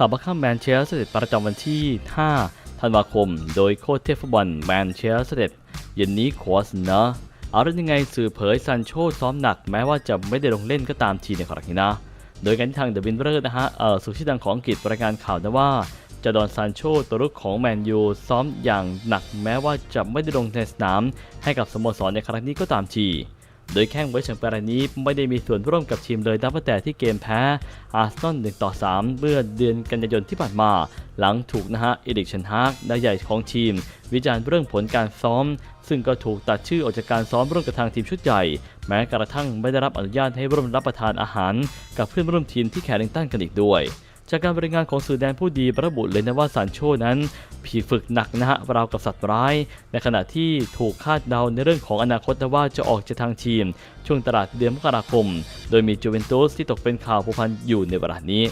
ข่าวบัคคัมแมนเชสเตอร์ประจำวันที่ 5 ธันวาคม โดยโค้ชเทฟบอลแมนเชสเตอร์เย็นนี้ขอเสนอเอาเรื่องยังไงสื่อเผยซันโชซ้อมหนักแม้ว่าจะไม่ได้ลงเล่นก็ตามทีในครั้งนี้นะ โดยการที่ทางเดวินเบอร์นะฮะเอ่อสุดที่ดังของอังกฤษรายงานข่าวนะว่าจาดอนซานโชตัวรุกของแมนยูซ้อมอย่างหนักแม้ว่าจะไม่ได้ลงในสนามให้กับสโมสรในครั้งนี้ก็ตามที โดยแข้งไว้เฉิงปรานี้ไม่ได้มีส่วนร่วมกับทีมเลยนับตั้งแต่ที่เกมแพ้อาร์เซนอล1ต่อ3เมื่อเดือนกันยายนที่ผ่านมา หลังถูกนะฮะอีดิกชันฮากนายใหญ่ของทีม วิจารณ์เรื่องผลการซ้อม ซึ่งก็ถูกตัดชื่อออกจากการซ้อมร่วมกับทางทีมชุดใหญ่ แม้กระทั่งไม่ได้รับอนุญาตให้ร่วมรับประทานอาหาร กับเพื่อนร่วมทีมที่แคริงตันกันอีกด้วย จากการบริงานของสื่อแดนผู้ดีระบุเลยนะว่าซานโชนั้นผีฝึกหนักนะฮะราวกับสัตว์ร้าย ในขณะที่ถูกคาดเดาในเรื่องของอนาคตนะว่าจะออกจากทางทีม ช่วงตลาดเดือนมกราคม โดยมีจูเวนตุสที่ตกเป็นข่าวผูกพันอยู่ในเวลานี้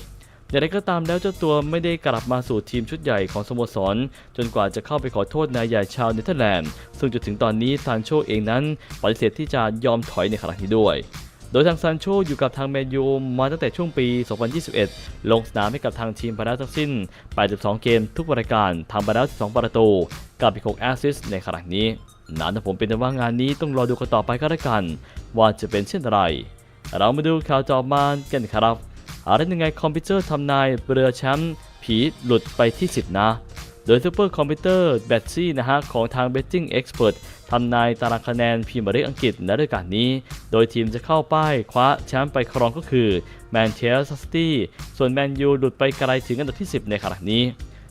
อย่างไรก็ตามแล้วเจ้าตัวไม่ได้กลับมาสู่ทีมชุดใหญ่ของสโมสร จนกว่าจะเข้าไปขอโทษนายใหญ่ชาวเนเธอร์แลนด์ ซึ่งจนถึงตอนนี้ซานโชเองนั้นปฏิเสธที่จะยอมถอยในครั้งนี้ด้วย ดยทางซานโชอยู่กับทางแมนยูมาตั้งแต่ช่วงปี 2021 ลงสนามให้กับทางทีมไปแล้วทั้งสิ้น 82 เกมทุกรายการทำไปแล้ว 12 ประตู กับอีก 6 แอสซิสในครั้งนี้นั่นนะผมเป็นแต่ว่างานนี้ต้องรอดูกันต่อไปก็แล้วกัน ว่าจะเป็นเช่นไร เรามาดูข่าวจอมานกันครับอะไรยังไงคอมพิวเตอร์ทำนายเรือแชมป์ผีหลุดไปที่ 10 นะ โดยซูเปอร์คอมพิวเตอร์แบตซี่นะฮะของทาง Betting Expert ทำนายตารางคะแนนพรีเมียร์ลีกอังกฤษในฤดูกาลนี้ โดยทีมจะเข้าป้ายคว้าแชมป์ไปครองก็คือแมนเชสเตอร์ซิตี้ส่วนแมนยูหลุดไปไกลถึงอันดับที่ 10 ในขณะนี้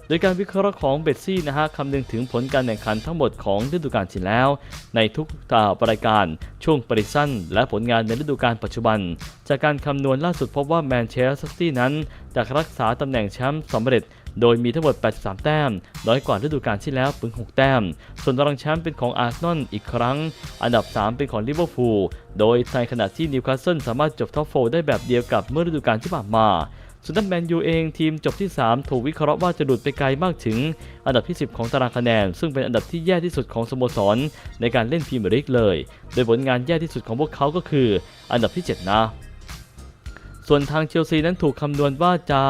โดยการวิเคราะห์ของเบตซี่นะฮะคำนึงถึงผลการแข่งขันทั้งหมดของฤดูกาลที่แล้ว ในทุกตารายการช่วงปริสั้น และผลงานในฤดูกาลปัจจุบัน จากการคำนวณล่าสุดพบว่าแมนเชสเตอร์ซิตี้นั้นจะรักษาตำแหน่งแชมป์สำเร็จ โดยมีทั้งหมด 83 แต้ม น้อยกว่าฤดูกาลที่แล้วถึง6 แต้ม ส่วนตารางแชมป์เป็นของอาร์เซนอลอีกครั้ง อันดับ 3 เป็นของลิเวอร์พูล โดยในขณะที่นิวคาสเซิลสามารถจบท็อปโฟได้แบบเดียวกับเมื่อฤดูกาลที่ผ่านมาส่วนด้านแมนยูเองทีมจบที่ 3 ถูกวิเคราะห์ว่าจะหลุดไปไกลมากถึง อันดับที่ 10 ของตารางคะแนน ซึ่งเป็นอันดับที่แย่ที่สุดของสโมสร ในการเล่นพรีเมียร์ลีกเลย โดยผลงานแย่ที่สุดของพวกเขาก็คือ อันดับที่ 7 นะ ส่วนทางเชลซีนั้นถูกคำนวณว่าจะ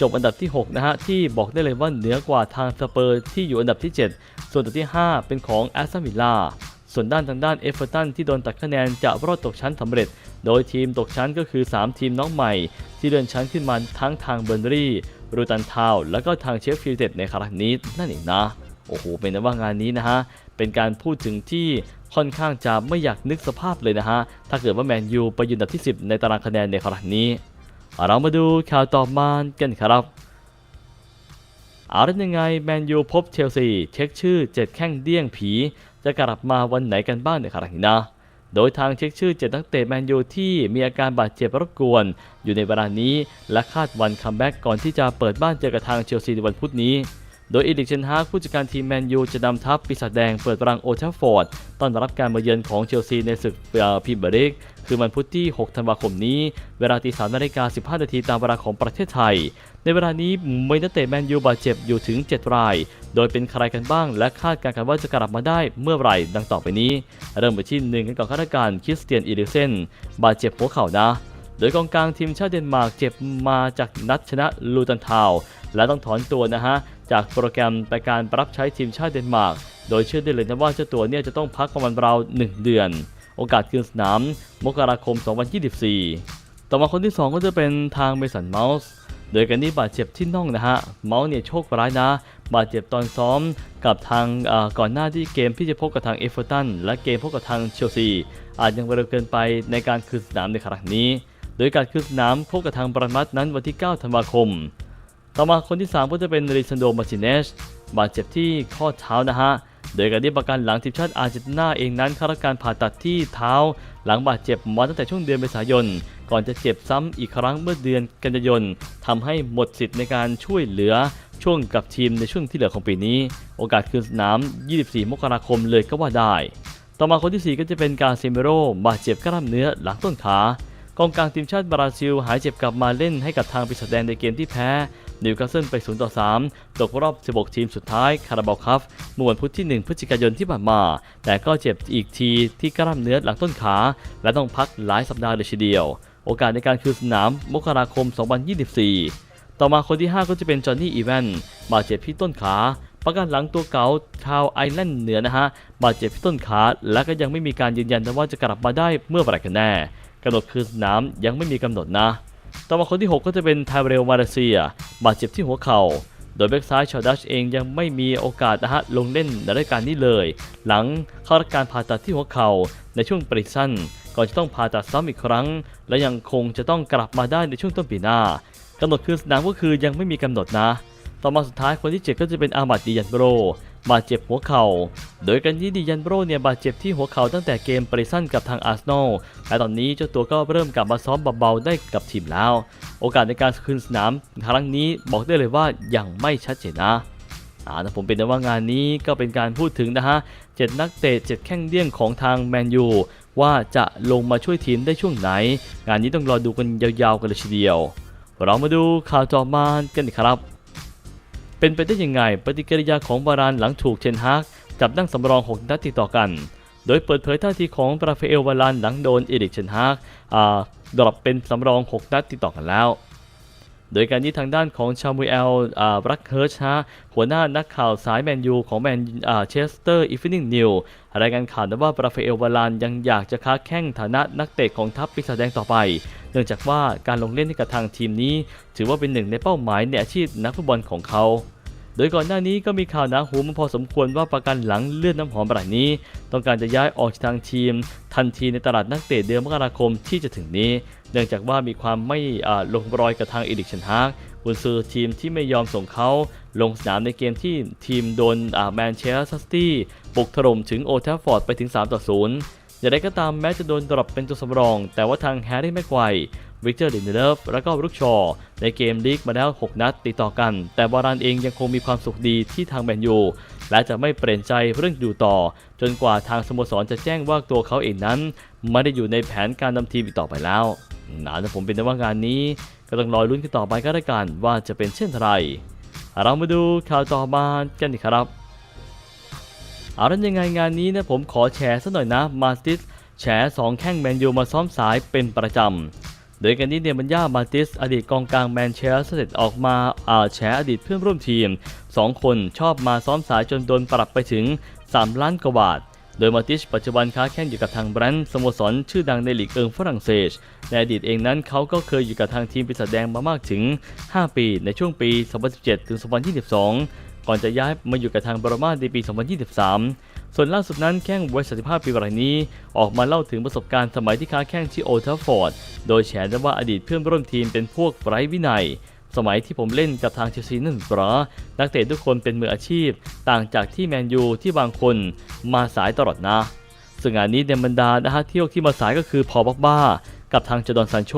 จบอันดับที่ 6 นะฮะ ที่บอกได้เลยว่าเหนือกว่าทางสเปอร์ที่อยู่อันดับที่ 7 ส่วนอันดับที่ 5 เป็นของแอสตันวิลล่าส่วนด้านทางด้านเอฟเวอร์ตันที่โดนตัดคะแนนจะรอดตกชั้นสำเร็จ โดยทีมตกชั้นก็คือ 3 ทีมน้องใหม่ ที่เดินชั้นขึ้นมาทั้งทางเบอร์นรี่รูตันทาว แล้วก็ทางเชฟฟิลด์เต็ดในครั้งนี้นั่นเองนะ โอ้โห เป็นว่างานนี้นะฮะ เป็นการพูดถึงที่ค่อนข้างจะไม่อยากนึกสภาพเลยนะฮะ ถ้าเกิดว่าแมนยูไปยืนอันดับที่ 10 ในตารางคะแนนในครั้งนี้ เรามาดูข่าวต่อมากันครับเอาละยังไงแมนยูพบเชลซีเช็คชื่อ 7 แข้งเดี้ยงผี จะกลับมาวันไหนกันบ้างในครั้งนี้นะ โดยทางเช็คชื่อ 7 นักเตะแมนยูที่มีอาการบาดเจ็บรบกวน อยู่ในเวลานี้และคาดวันคัมแบ็กก่อนที่จะเปิดบ้านเจอกับทางเชลซีในวันพุธนี้ โดยอีลิกเชนฮากผู้จัดการทีมแมนยูจะนำทัพปีศาจแดงเปิดรังโอทัฟฟอร์ดต้อนรับการมาเยือนของเชลซีในศึกพรีเมียร์ลีกคือวันพุธที่ 6 ธันวาคมนี้ เวลาตี3นาฬิกา15 นาทีตามเวลาของประเทศไทย ในเวลานี้มีนักเตะแมนยูบาดเจ็บอยู่ถึง 7 ราย โดยเป็นใครกันบ้าง และคาดการณ์กันว่าจะกลับมาได้เมื่อไหร่ดังต่อไปนี้ เริ่มไปที่หนึ่งกันก่อนข้าราชการคริสเตียนอีริกเซนบาดเจ็บหัวเข่านะ โดยกองกลางทีมชาติเดนมาร์กเจ็บมาจากนัดชนะลูตันทาว และต้องถอนตัวนะฮะ จากโปรแกรมไปการรับใช้ทีมชาติเดนมาร์ก โดยเชื่อได้เลยนะว่าเจ้าตัวเนี่ยจะต้องพักประมาณราว 1 เดือน โอกาสคืนสนาม มกราคม 2024 ต่อมาคนที่ 2 ก็จะเป็นทางเมสันเมาส์โดยกันนี้บาดเจ็บที่น่องนะฮะ เมาส์เนี่ยโชคร้ายนะ บาดเจ็บตอนซ้อมกับทางก่อนหน้าที่เกมที่จะพบกับทางเอฟเวอร์ตันและเกมพบกับทางเชลซี อาจยังเร็วเกินไปในการคืนสนามในครั้งนี้ โดยการคืนสนามพบกับทางบรันมัดนั้นวันที่ 9 ธันวาคม ต่อมาคนที่ 3 ก็จะเป็นริซันโดมาร์ติเนสบาดเจ็บที่ข้อเท้านะฮะ โดยการที่ประกันหลังทีมชาติอาร์เจนตินาเองนั้นเข้ารับการผ่าตัดที่เท้า หลังบาดเจ็บมาตั้งแต่ช่วงเดือนเมษายน ก่อนจะเจ็บซ้ำอีกครั้งเมื่อเดือนกันยายนทำให้หมดสิทธิ์ในการช่วยเหลือช่วงกับทีมในช่วงที่เหลือของปีนี้ โอกาสคืนสนาม 24 มกราคมเลยก็ว่าได้ ต่อมาคนที่ 4 ก็จะเป็นการเซเมโรบาดเจ็บกล้ามเนื้อหลังต้นขากองกลางทีมชาติบราซิล หายเจ็บกลับมาเล่นให้กับทางปีศาจแดงในเกมที่แพ้ นิวคาสเซิลไป 0 ต่อ 3 ตกรอบ 16 ทีมสุดท้ายคาราบาลคัพเมื่อวันพุธที่ 1 พฤศจิกายนที่ผ่านมา แต่ก็เจ็บอีกทีที่กล้ามเนื้อหลังต้นขา และต้องพักหลายสัปดาห์เลยทีเดียว โอกาสในการคืนสนามมกราคม 2024 ต่อมาคนที่ 5 ก็จะเป็นจอห์นนี่อีแวนบาดเจ็บที่ต้นขาประกันหลังตัวเก่าชาวไอร์แลนด์เหนือนะฮะ บาดเจ็บที่ต้นขา และก็ยังไม่มีการยืนยันว่าจะกลับมาได้เมื่อไหร่กันแน่กำหนดคืนสนามยังไม่มีกำหนดนะ ต่อมาคนที่ 6 ก็จะเป็นไทเรลมาเลเซีย บาดเจ็บที่หัวเข่า โดยแบ็กซ้ายชาวดัชเองยังไม่มีโอกาสนะฮะลงเล่นในรายการนี้เลย หลังเข้ารับการผ่าตัดที่หัวเข่าในช่วงปริสั้นก่อนจะต้องผ่าตัดซ้ำอีกครั้ง และยังคงจะต้องกลับมาได้ในช่วงต้นปีหน้ากำหนดคืนสนามก็คือยังไม่มีกำหนดนะ ต่อมาสุดท้ายคนที่ 7 ก็จะเป็นอามัดดิยันโบร บาดเจ็บหัวเข่า โดยกันที่ดิยันโบรเนี่ยบาดเจ็บที่หัวเข่าตั้งแต่เกมปริสั้นกับทางอาร์เซนอล และตอนนี้เจ้าตัวก็เริ่มกลับมาซ้อมเบาๆได้กับทีมแล้ว โอกาสในการคืนสนามครั้งนี้บอกได้เลยว่ายังไม่ชัดเจนนะอ่านะผมเป็นแต่ว่างานนี้ก็เป็นการพูดถึงนะฮะเจ็ดนักเตะเจ็ดแข้งเดี้ยงของทางแมนยูว่าจะลงมาช่วยทีมได้ช่วงไหน งานนี้ต้องรอดูกันยาวๆกันเลยทีเดียว เรามาดูข่าวต่อมากันอีกครับ เป็นไปได้ยังไงปฏิกิริยาของบารานหลังถูกเชนฮากจับนั่งสำรอง 6 นัดติดต่อกัน โดยเปิดเผยท่าทีของราฟาเอลบารานหลังโดนเอริกเชนฮากดรอปเป็นสำรอง 6 นัดติดต่อกันแล้ว โดยการนี้ทางด้านของชามูเอลรักเฮิร์ชฮะหัวหน้านักข่าวสายแมนยูของแมนเชสเตอร์อีฟนิ่งนิวรายงานข่าวนะว่าราฟาเอลวารานยังอยากจะค้าแข้งฐานะนักเตะของทัพปีศาจแดงต่อไป เนื่องจากว่าการลงเล่นให้กับทางทีมนี้ ถือว่าเป็นหนึ่งในเป้าหมายในอาชีพนักฟุตบอลของเขาโดยก่อนหน้านี้ก็มีข่าวหนาหูมาพอสมควรว่าประกันหลังเลือดน้ำหอมรายนี้ ต้องการจะย้ายออกจากทางทีม ทันทีในตลาดนักเตะเดือนมกราคมที่จะถึงนี้ เนื่องจากว่ามีความไม่ลงรอยกับทางเอริกเชนฮากกุนซือทีมที่ไม่ยอมส่งเขาลงสนามในเกมที่ทีมโดนแมนเชสเตอร์ซิตี้บุกถล่มถึงโอลด์แทฟฟอร์ดไปถึง 3 ต่อ 0อย่างไรก็ตามแม้จะโดนดรอปเป็นตัวสำรอง แต่ว่าทางแฮร์รี่แม็กไกววิกเตอร์ลินเดเลฟและก็รุกชอร์ในเกมลีกมาแล้ว 6 นัดติดต่อกัน แต่บารานเองยังคงมีความสุขดีที่ทางแมนยู และจะไม่เปลี่ยนใจเรื่องอยู่ต่อ จนกว่าทางสโมสรจะแจ้งว่าตัวเขาเองนั้น ไม่ได้อยู่ในแผนการนำทีมอีกต่อไปแล้วนะแต่ผมเป็นแต่ว่างานนี้ ก็ต้องรอลุ้นกันต่อไปก็แล้วกันว่าจะเป็นเช่นไร เรามาดูข่าวต่อมากันดีครับเอาแล้วยังไงงานนี้นะผมขอแชร์สักหน่อยนะมาติสแฉสองแข้งแมนยูมาซ้อมสายเป็นประจำ โดยกันนี้เนี่ยมันย่ามาติส อดีตกองกลางแมนเชสเตอร์ออกมาอาแฉอดีตเพื่อนร่วมทีม 2 คนชอบมาซ้อมสายจนโดนปรับไปถึง 3 ล้านกว่าบาท โดยมาติชปัจจุบันค้าแข่งอยู่กับทางแบรนด์สโมสรชื่อดังในลีกเอิงฝรั่งเศสในอดีตเองนั้นเขาก็เคยอยู่กับทางทีมปีศาจแดงมามากถึง 5 ปี ในช่วงปี 2017 ถึง 2022 ก่อนจะย้ายมาอยู่กับทางบรมาในปี 2023 ส่วนล่าสุดนั้นแข้งวัย35ปีรายนี้ ออกมาเล่าถึงประสบการณ์สมัยที่ค้าแข้งที่โอทัฟฟอร์ด โดยแฉได้ว่าอดีตเพื่อนร่วมทีมเป็นพวกไร้วินัย สมัยที่ผมเล่นกับทางเชลซีนั่นหรอนักเตะทุกคนเป็นมืออาชีพ ต่างจากที่แมนยูที่บางคนมาสายตลอดนะซึ่งงานนี้เดนบรรดานะฮะเที่ยวที่มาสายก็คือพอบ็อกบ้า กับทางจดอนซานโช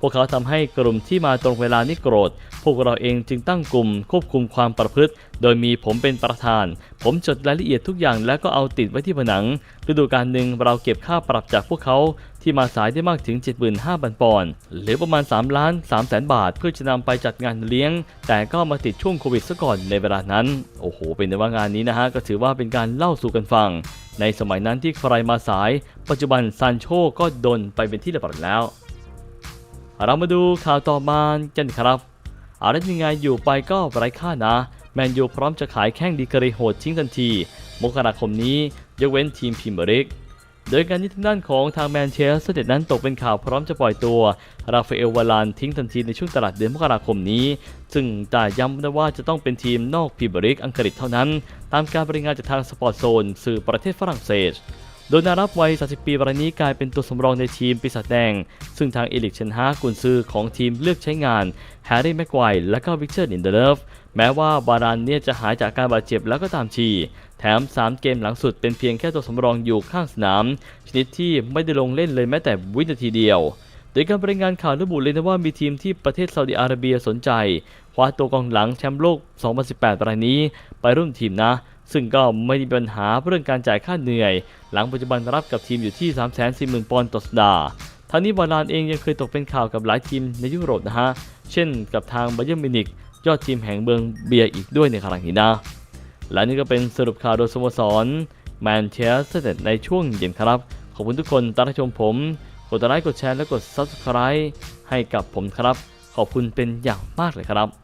พวกเขาทำให้กลุ่มที่มาตรงเวลานี่โกรธ พวกเราเองจึงตั้งกลุ่มควบคุมความประพฤติ โดยมีผมเป็นประธาน ผมจดรายละเอียดทุกอย่างแล้วก็เอาติดไว้ที่ผนัง ฤดูกาลหนึ่งเราเก็บค่าปรับจากพวกเขาที่มาสายได้มากถึง 75,000 ปอนด์หรือประมาณ 3 ล้าน3แสนบาท เพื่อจะนำไปจัดงานเลี้ยง แต่ก็มาติดช่วงโควิดซะก่อนในเวลานั้น โอ้โห เป็นแต่ว่างานนี้นะฮะ ก็ถือว่าเป็นการเล่าสู่กันฟัง ในสมัยนั้นที่ใครมาสาย ปัจจุบันซานโชก็โดนไปเป็นที่เรียบร้อยแล้ว เรามาดูข่าวต่อมากันครับเอาแล้วยังไงอยู่ไปก็ไร้ค่านะ แมนยูพร้อมจะขายแข้งดีกรีโหดทิ้งทันที มกราคมนี้ยกเว้นทีมพรีเมียร์ลีกโดยการที่ทางด้านของทางแมนเชสเตอร์นั้นตกเป็นข่าวพร้อมจะปล่อยตัว ราฟาเอลวาลานทิ้งทันทีในช่วงตลาดเดือนมกราคมนี้ ซึ่งแต่ย้ำนะว่าจะต้องเป็นทีมนอกพรีเมียร์ลีกอังกฤษเท่านั้น ตามการบริงานจากทางสปอร์ตโซนสื่อประเทศฝรั่งเศส โดยนารับวัย 30 ปีรายนี้กลายเป็นตัวสำรองในทีมปีศาจแดง ซึ่งทางเอลิกเชนฮากุนซือของทีมเลือกใช้งานแฮร์รี่แม็กไกวร์และก็วิกเตอร์ลินเดเลฟแม้ว่าบารานเนี่ยจะหายจากการบาดเจ็บแล้วก็ตามทีแถม 3 เกมหลังสุดเป็นเพียงแค่ตัวสำรองอยู่ข้างสนาม ชนิดที่ไม่ได้ลงเล่นเลยแม้แต่วินาทีเดียวโดยการรายงานข่าวระบุเลยนะว่ามีทีมที่ประเทศซาอุดิอาระเบียสนใจคว้าตัวกองหลังแชมป์โลก 2018 รายนี้ไปร่วมทีมนะ ซึ่งก็ไม่มีปัญหาเรื่องการจ่ายค่าเหนื่อย หลังปัจจุบันรับกับทีมอยู่ที่ 340,000 ปอนด์ต่อสัปดาห์ทั้งนี้บาลานเองยังเคยตกเป็นข่าวกับหลายทีมในยุโรปนะฮะ เช่นกับทางบาเยิร์มินิกยอดทีมแห่งเมืองเบียร์อีกด้วยในครั้งนี้นะ และนี่ก็เป็นสรุปข่าวโดยสโมสรแมนเชสเตอร์ในช่วงเย็นครับ ขอบคุณทุกคนที่รับชมผม กดไลค์กดแชร์และกด Subscribe ให้กับผมครับ ขอบคุณเป็นอย่างมากเลยครับ